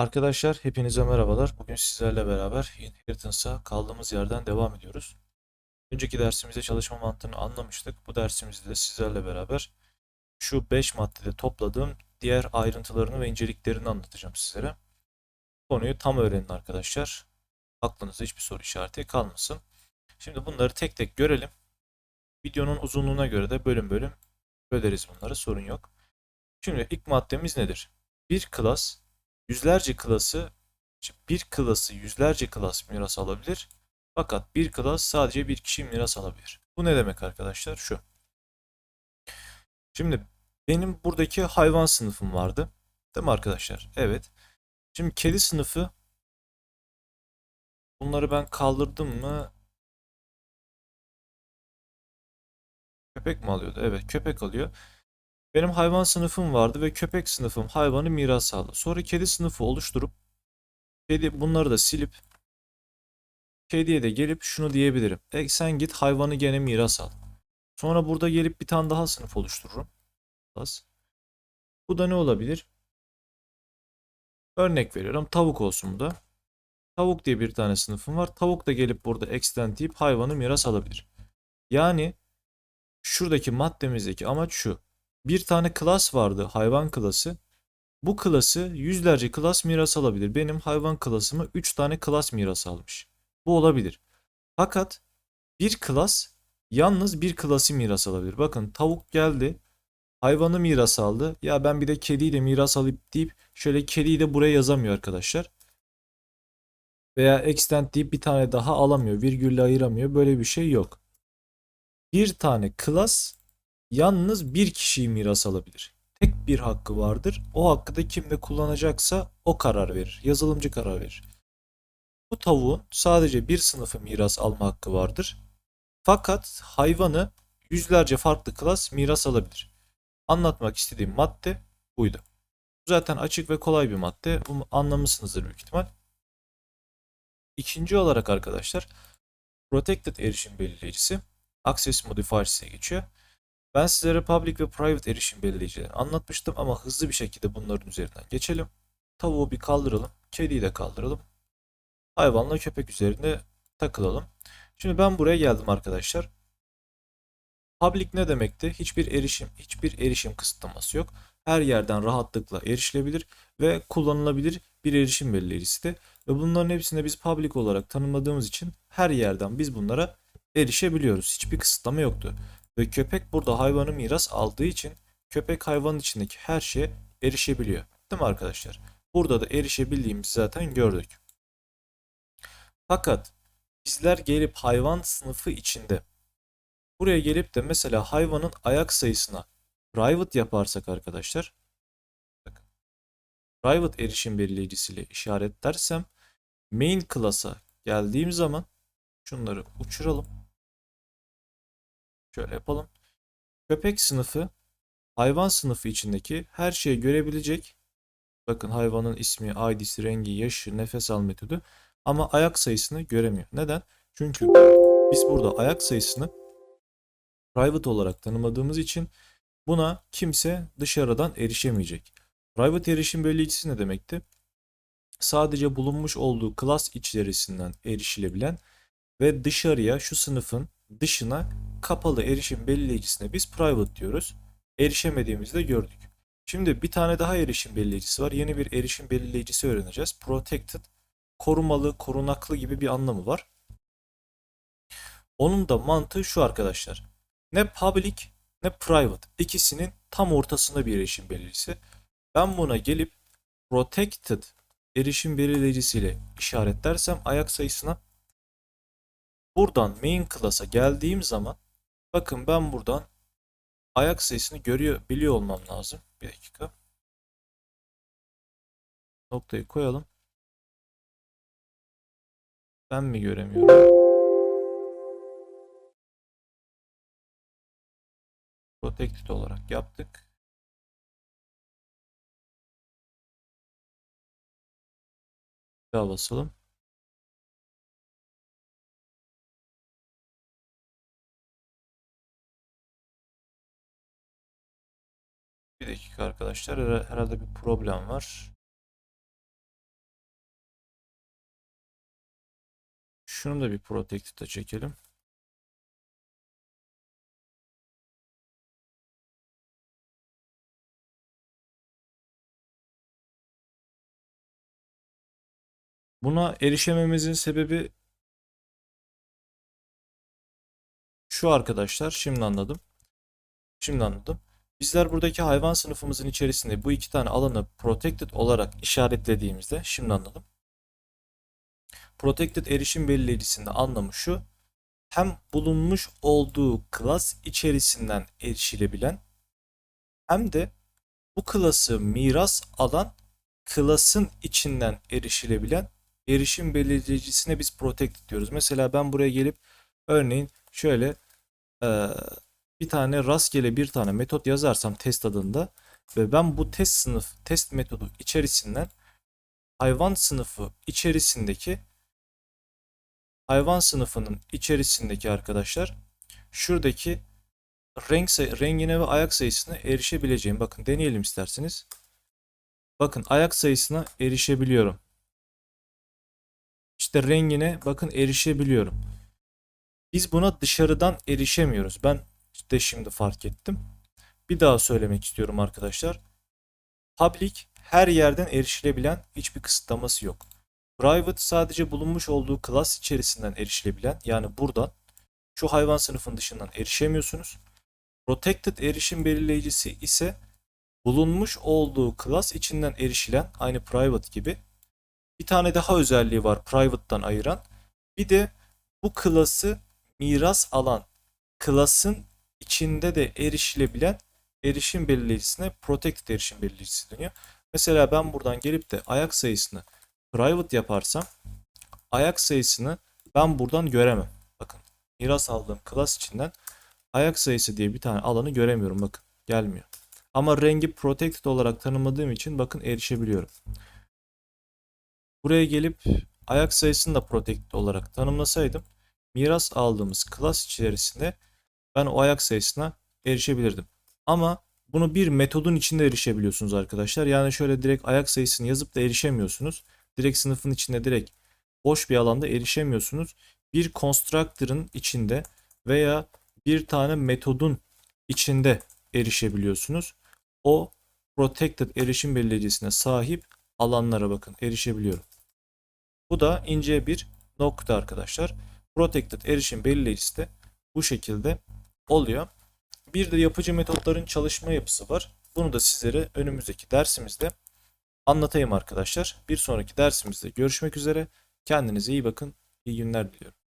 Arkadaşlar hepinize merhabalar. Bugün sizlerle beraber Inheritance'a kaldığımız yerden devam ediyoruz. Önceki dersimizde çalışma mantığını anlamıştık. Bu dersimizde de sizlerle beraber şu 5 maddede topladığım diğer ayrıntılarını ve inceliklerini anlatacağım sizlere. Konuyu tam öğrenin arkadaşlar. Aklınızda hiçbir soru işareti kalmasın. Şimdi bunları tek tek görelim. Videonun uzunluğuna göre de bölüm bölüm böleriz bunları sorun yok. Şimdi ilk maddemiz nedir? Bir klas yüzlerce klası bir klası yüzlerce klas miras alabilir. Fakat bir klas sadece bir kişi miras alabilir. Bu ne demek arkadaşlar? Şu. Şimdi benim buradaki hayvan sınıfım vardı. Değil mi arkadaşlar? Evet. Şimdi kedi sınıfı bunları ben kaldırdım mı? Köpek mi alıyordu? Evet, köpek alıyor. Benim hayvan sınıfım vardı ve köpek sınıfım hayvanı miras aldı. Sonra kedi sınıfı oluşturup kedi bunları da silip kediye de gelip şunu diyebilirim. E sen git hayvanı gene miras al. Sonra burada gelip bir tane daha sınıf oluştururum. Bu da ne olabilir? Örnek veriyorum. Tavuk olsun bu da. Tavuk diye bir tane sınıfım var. Tavuk da gelip burada extend deyip hayvanı miras alabilir. Yani şuradaki maddemizdeki amaç şu. Bir tane klas vardı hayvan klası. Bu klası yüzlerce klas miras alabilir. Benim hayvan klasımı 3 tane klas miras almış. Bu olabilir. Fakat bir klas yalnız bir klası miras alabilir. Bakın tavuk geldi. Hayvanı miras aldı. Ya ben bir de kediyi de miras alayım deyip şöyle kediyi de buraya yazamıyor arkadaşlar. Veya extend deyip bir tane daha alamıyor. Virgülle ayıramıyor. Böyle bir şey yok. Bir tane klas yalnız bir kişiyi miras alabilir. Tek bir hakkı vardır. O hakkı da kimde kullanacaksa o karar verir. Yazılımcı karar verir. Bu tavuğun sadece bir sınıfı miras alma hakkı vardır. Fakat hayvanı yüzlerce farklı klas miras alabilir. Anlatmak istediğim madde buydu. Zaten açık ve kolay bir madde. Bunu anlamışsınızdır büyük ihtimal. İkinci olarak arkadaşlar Protected erişim belirleyicisi Access Modifiers diye geçiyor. Ben sizlere public ve private erişim belirleyicilerini anlatmıştım ama hızlı bir şekilde bunların üzerinden geçelim. Tavuğu bir kaldıralım. Kediyi de kaldıralım. Hayvanla köpek üzerinde takılalım. Şimdi ben buraya geldim arkadaşlar. Public ne demekti? Hiçbir erişim, hiçbir erişim kısıtlaması yok. Her yerden rahatlıkla erişilebilir ve kullanılabilir bir erişim belirleyicisi de. Ve bunların hepsini biz public olarak tanımladığımız için her yerden biz bunlara erişebiliyoruz. Hiçbir kısıtlama yoktu. Ve köpek burada hayvanı miras aldığı için köpek hayvanın içindeki her şeye erişebiliyor. Değil mi arkadaşlar? Burada da erişebildiğimizi zaten gördük. Fakat bizler gelip hayvan sınıfı içinde buraya gelip de mesela hayvanın ayak sayısına private yaparsak arkadaşlar private erişim belirleyicisiyle işaretlersem main class'a geldiğim zaman şunları uçuralım. Şöyle yapalım. Köpek sınıfı hayvan sınıfı içindeki her şeyi görebilecek. Bakın hayvanın ismi, ID'si, rengi, yaşı, nefes al metodu ama ayak sayısını göremiyor. Neden? Çünkü biz burada ayak sayısını private olarak tanımladığımız için buna kimse dışarıdan erişemeyecek. Private erişim belirleyicisi ne demekti? Sadece bulunmuş olduğu klas içerisinden erişilebilen ve dışarıya şu sınıfın dışına kapalı erişim belirleyicisine biz private diyoruz. Erişemediğimizi de gördük. Şimdi bir tane daha erişim belirleyicisi var. Yeni bir erişim belirleyicisi öğreneceğiz. Protected, korumalı, korunaklı gibi bir anlamı var. Onun da mantığı şu arkadaşlar. Ne public ne private. İkisinin tam ortasında bir erişim belirleyicisi. Ben buna gelip protected erişim belirleyicisiyle işaretlersem ayak sayısına buradan main class'a geldiğim zaman bakın ben buradan ayak sayısını görüyor biliyor olmam lazım. Bir dakika. Noktayı koyalım. Ben mi göremiyorum? Protected olarak yaptık. Daha basalım. Bir dakika arkadaşlar. Herhalde bir problem var. Şunu da bir protected'e çekelim. Buna erişememizin sebebi şu arkadaşlar. Şimdi anladım. Şimdi anladım. Bizler buradaki hayvan sınıfımızın içerisinde bu iki tane alanı protected olarak işaretlediğimizde şimdi anladım. Protected erişim belirleyicisinde anlamı şu. Hem bulunmuş olduğu klas içerisinden erişilebilen hem de bu klası miras alan klasın içinden erişilebilen erişim belirleyicisine biz protected diyoruz. Mesela ben buraya gelip örneğin şöyle e, bir tane rastgele bir tane metot yazarsam test adında ve ben bu test sınıf test metodu içerisinden hayvan sınıfı içerisindeki hayvan sınıfının içerisindeki arkadaşlar şuradaki renk rengine ve ayak sayısına erişebileceğim. Bakın deneyelim isterseniz. Bakın ayak sayısına erişebiliyorum. İşte rengine bakın erişebiliyorum. Biz buna dışarıdan erişemiyoruz. Ben de şimdi fark ettim. Bir daha söylemek istiyorum arkadaşlar. Public her yerden erişilebilen hiçbir kısıtlaması yok. Private sadece bulunmuş olduğu klas içerisinden erişilebilen yani buradan şu hayvan sınıfının dışından erişemiyorsunuz. Protected erişim belirleyicisi ise bulunmuş olduğu klas içinden erişilen aynı private gibi bir tane daha özelliği var private'dan ayıran. Bir de bu klası miras alan klasın içinde de erişilebilen erişim belirleyicisine protected erişim belirleyicisi deniyor. Mesela ben buradan gelip de ayak sayısını private yaparsam ayak sayısını ben buradan göremem. Bakın miras aldığım klas içinden ayak sayısı diye bir tane alanı göremiyorum. Bakın gelmiyor. Ama rengi protected olarak tanımladığım için bakın erişebiliyorum. Buraya gelip ayak sayısını da protected olarak tanımlasaydım miras aldığımız klas içerisinde ben o ayak sayısına erişebilirdim. Ama bunu bir metodun içinde erişebiliyorsunuz arkadaşlar. Yani şöyle direkt ayak sayısını yazıp da erişemiyorsunuz. Direkt sınıfın içinde direkt boş bir alanda erişemiyorsunuz. Bir constructor'ın içinde veya bir tane metodun içinde erişebiliyorsunuz. O protected erişim belirleyicisine sahip alanlara bakın erişebiliyorum. Bu da ince bir nokta arkadaşlar. Protected erişim belirleyicisi de bu şekilde oluyor. Bir de yapıcı metotların çalışma yapısı var. Bunu da sizlere önümüzdeki dersimizde anlatayım arkadaşlar. Bir sonraki dersimizde görüşmek üzere. Kendinize iyi bakın. İyi günler diliyorum.